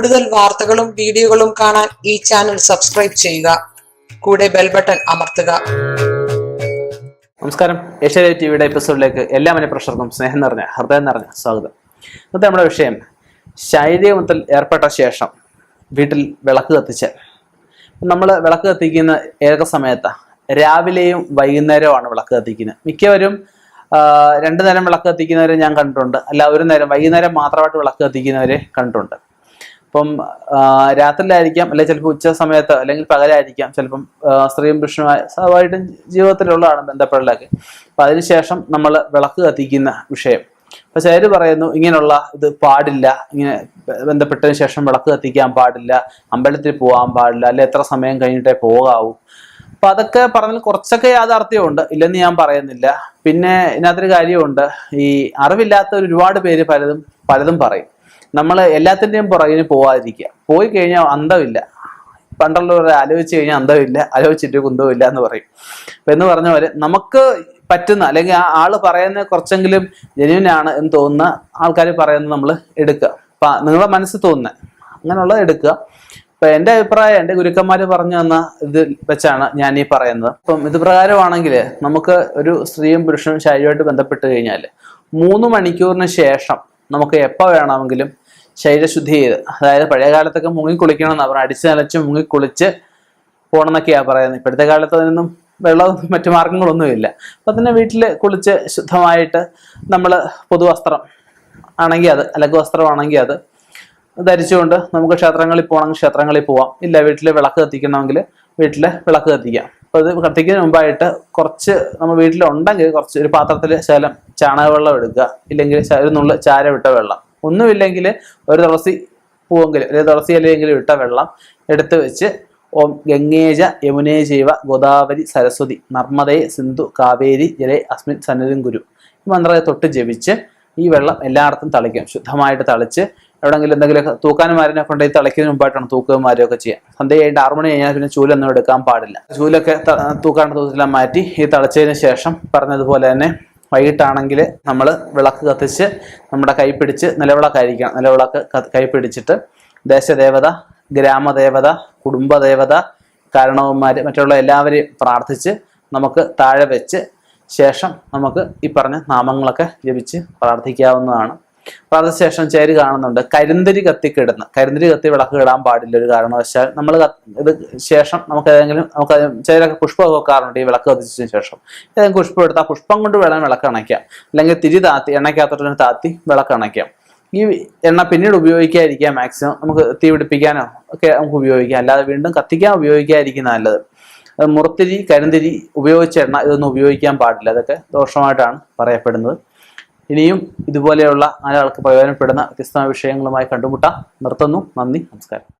കൂടുതൽ വാർത്തകളും വീഡിയോകളും കാണാൻ ഈ ചാനൽ സബ്സ്ക്രൈബ് ചെയ്യുക. കൂടെ ബെൽ ബട്ടൺ അമർത്തുക. നമസ്കാരം. ഏഷ്യ ടിവിയുടെ എപ്പിസോഡിലേക്ക് എല്ലാ മനഃപ്രഷർക്കും സ്നേഹം നിറഞ്ഞ ഹൃദയം നിറഞ്ഞ സ്വാഗതം. ഇന്നത്തെ നമ്മുടെ വിഷയം മുതൽ ഏർപ്പെട്ട ശേഷം വീട്ടിൽ വിളക്ക് കത്തിച്ച്. നമ്മൾ വിളക്ക് കത്തിക്കുന്ന ഏക സമയത്താണ് രാവിലെയും വൈകുന്നേരവുമാണ് വിളക്ക് കത്തിക്കുന്നത്. മിക്കവരും രണ്ടു നേരം വിളക്ക് കത്തിക്കുന്നവരെ ഞാൻ കണ്ടിട്ടുണ്ട്. അല്ല ഒരു നേരം വൈകുന്നേരം മാത്രമായിട്ട് വിളക്ക് കത്തിക്കുന്നവരെ കണ്ടിട്ടുണ്ട്. അപ്പം ആ, രാത്രിയിലായിരിക്കാം അല്ലെങ്കിൽ ചിലപ്പോൾ ഉച്ച സമയത്ത് അല്ലെങ്കിൽ പകലായിരിക്കാം ചിലപ്പം സ്ത്രീയും പുരുഷനുമായ സ്വാഭാവികമായിട്ടും ജീവിതത്തിലുള്ളതാണ് ബന്ധപ്പെടലൊക്കെ. അപ്പം അതിനുശേഷം നമ്മൾ വിളക്ക് കത്തിക്കുന്ന വിഷയം. അപ്പൊ ചേര് പറയുന്നു ഇങ്ങനെയുള്ള ഇത് പാടില്ല. ഇങ്ങനെ ബന്ധപ്പെട്ടതിന് ശേഷം വിളക്ക് കത്തിക്കാൻ പാടില്ല. അമ്പലത്തിൽ പോകാൻ പാടില്ല. അല്ലെ എത്ര സമയം കഴിഞ്ഞിട്ടേ പോകാവൂ. അപ്പൊ അതൊക്കെ പറഞ്ഞാൽ കുറച്ചൊക്കെ യാഥാർത്ഥ്യമുണ്ട്. ഇല്ലെന്ന് ഞാൻ പറയുന്നില്ല. പിന്നെ ഇതിനകത്തൊരു കാര്യമുണ്ട്. ഈ അറിവില്ലാത്ത ഒരുപാട് പേര് പലതും പലതും പറയും. നമ്മൾ എല്ലാത്തിന്റെയും പുറകിന് പോവാതിരിക്കുക. പോയി കഴിഞ്ഞാൽ അന്തമില്ല. പണ്ടുള്ളവർ ആലോചിച്ച് കഴിഞ്ഞാൽ അന്തമില്ല. ആലോചിച്ചിട്ട് കുന്തമില്ല എന്ന് പറയും. അപ്പൊ എന്ന് പറഞ്ഞ പോലെ നമുക്ക് പറ്റുന്ന അല്ലെങ്കിൽ ആ ആൾ പറയുന്ന കുറച്ചെങ്കിലും ജെന്യൂൻ എന്ന് തോന്നുന്ന ആൾക്കാർ പറയുന്നത് നമ്മൾ എടുക്കുക. അപ്പൊ നിങ്ങളുടെ മനസ്സ് തോന്നുന്നത്. അങ്ങനെയുള്ളത് എടുക്കുക. ഇപ്പൊ എന്റെ അഭിപ്രായം എന്റെ ഗുരുക്കന്മാർ പറഞ്ഞു തന്ന ഇത് വെച്ചാണ് ഞാൻ ഈ പറയുന്നത്. അപ്പം ഇത് പ്രകാരമാണെങ്കിൽ നമുക്ക് ഒരു സ്ത്രീയും പുരുഷനും ശരീരമായിട്ട് ബന്ധപ്പെട്ട് കഴിഞ്ഞാൽ മൂന്ന് മണിക്കൂറിന് ശേഷം നമുക്ക് എപ്പോൾ വേണമെങ്കിലും ശരീരശുദ്ധി ചെയ്ത്. അതായത് പഴയ കാലത്തൊക്കെ മുങ്ങി കുളിക്കണം പറയുക പറഞ്ഞത് നനച്ച് മുങ്ങി കുളിച്ച് പോകണമെന്നൊക്കെയാ പറയുന്നത്. ഇപ്പോഴത്തെ കാലത്ത് അതിനൊന്നും വെള്ളവും മറ്റു മാർഗങ്ങളൊന്നുമില്ല. അപ്പം തന്നെ വീട്ടിൽ കുളിച്ച് ശുദ്ധമായിട്ട് നമ്മൾ പൊതുവസ്ത്രം ആണെങ്കിൽ അത് അല്ലെങ്കിൽ വസ്ത്രമാണെങ്കിൽ അത് ധരിച്ചുകൊണ്ട് നമുക്ക് ക്ഷേത്രങ്ങളിൽ പോകണമെങ്കിൽ ക്ഷേത്രങ്ങളിൽ പോവാം. ഇല്ല വീട്ടിൽ വിളക്ക് കത്തിക്കണമെങ്കിൽ വീട്ടിൽ വിളക്ക് കത്തിക്കാം. അപ്പോൾ ഇത് കത്തിക്കുന്ന മുമ്പായിട്ട് കുറച്ച് നമ്മൾ വീട്ടിലുണ്ടെങ്കിൽ കുറച്ച് ഒരു പാത്രത്തിൽ ശകലം ചാണകവെള്ളം എടുക്കുക. ഇല്ലെങ്കിൽ ഒരു നുള്ള ചാര വിട്ട വെള്ളം. ഒന്നുമില്ലെങ്കിൽ ഒരു തുളസി പൂവെങ്കിലും അല്ലെങ്കിൽ തുളസി ഇലയെങ്കിലും ഇട്ട വെള്ളം എടുത്തു വെച്ച് ഓം ഗംഗേജ യമുനേ ജീവ ഗോദാവരി സരസ്വതി നർമ്മദേ സിന്ധു കാവേരി ജലേ അസ്മിൻ സന്നിധിം ഗുരു. ഈ മന്ത്രത്തെ തൊട്ട് ജപിച്ച് ഈ വെള്ളം എല്ലായിടത്തും തളിക്കാം. ശുദ്ധമായിട്ട് തളിച്ച് എവിടെങ്കിലും എന്തെങ്കിലും തൂക്കാന്മാരനെ കൊണ്ട് ഈ തളിക്കുന്നതിന് മുമ്പായിട്ടാണ് തൂക്കുമാരും ഒക്കെ ചെയ്യാം സന്ധ്യ കഴിഞ്ഞിട്ട് ആറ് മണി കഴിഞ്ഞാൽ പിന്നെ ചൂലൊന്നും എടുക്കാൻ പാടില്ല. ചൂലൊക്കെ തൂക്കാണ്ട് തൂക്കെല്ലാം മാറ്റി ഈ തളിച്ചതിന് ശേഷം പറഞ്ഞതുപോലെ തന്നെ വൈകിട്ടാണെങ്കിൽ നമ്മൾ വിളക്ക് കത്തിച്ച് നമ്മുടെ കൈ പിടിച്ച് നിലവിളക്കായിരിക്കണം നിലവിളക്ക് കൈ പിടിച്ചിട്ട് ദേശദേവത ഗ്രാമദേവത കുടുംബദേവത കാരണവന്മാർ മറ്റുള്ള എല്ലാവരെയും പ്രാർത്ഥിച്ച് നമുക്ക് താഴെ വെച്ച് ശേഷം നമുക്ക് ഈ പറഞ്ഞ നാമങ്ങളൊക്കെ ജപിച്ച് പ്രാർത്ഥിക്കാവുന്നതാണ്. പ്രാർത്ഥിച്ച ശേഷം ചേരി കാണുന്നുണ്ട്. കരിന്തിരി കത്തിക്കിടുന്ന കരിന്തിരി കത്തി വിളക്ക് ഇടാൻ പാടില്ല ഒരു കാരണവശാൽ നമ്മൾ ഇത് ശേഷം നമുക്ക് ഏതെങ്കിലും നമുക്ക് ചേരൊക്കെ പുഷ്പമൊക്കെ വെക്കാറുണ്ട് ഈ വിളക്ക് കത്തിച്ചതിന് ശേഷം. ഏതെങ്കിലും പുഷ്പം എടുത്താൽ പുഷ്പം കൊണ്ട് വേണം വിളക്ക് അണയ്ക്കാം. അല്ലെങ്കിൽ തിരി താത്തി എണ്ണയ്ക്കകത്തോട്ട് താത്തി വിളക്ക് അണയ്ക്കാം. ഈ എണ്ണ പിന്നീട് ഉപയോഗിക്കാതിരിക്കാം മാക്സിമം നമുക്ക് തീ പിടിപ്പിക്കാനോ ഒക്കെ നമുക്ക് ഉപയോഗിക്കാം. അല്ലാതെ വീണ്ടും കത്തിക്കാൻ ഉപയോഗിക്കാതിരിക്കുന്ന നല്ലത്. മുറത്തിരി കരിന്തിരി ഉപയോഗിച്ച എണ്ണ ഇതൊന്നും ഉപയോഗിക്കാൻ പാടില്ല. അതൊക്കെ ദോഷമായിട്ടാണ് പറയപ്പെടുന്നത്. ഇനിയും ഇതുപോലെയുള്ള നാലാൾക്ക് പ്രയോജനപ്പെടുന്ന വ്യത്യസ്തമായ വിഷയങ്ങളുമായി കണ്ടുമുട്ടാം. നിർത്തുന്നു. നന്ദി. നമസ്കാരം.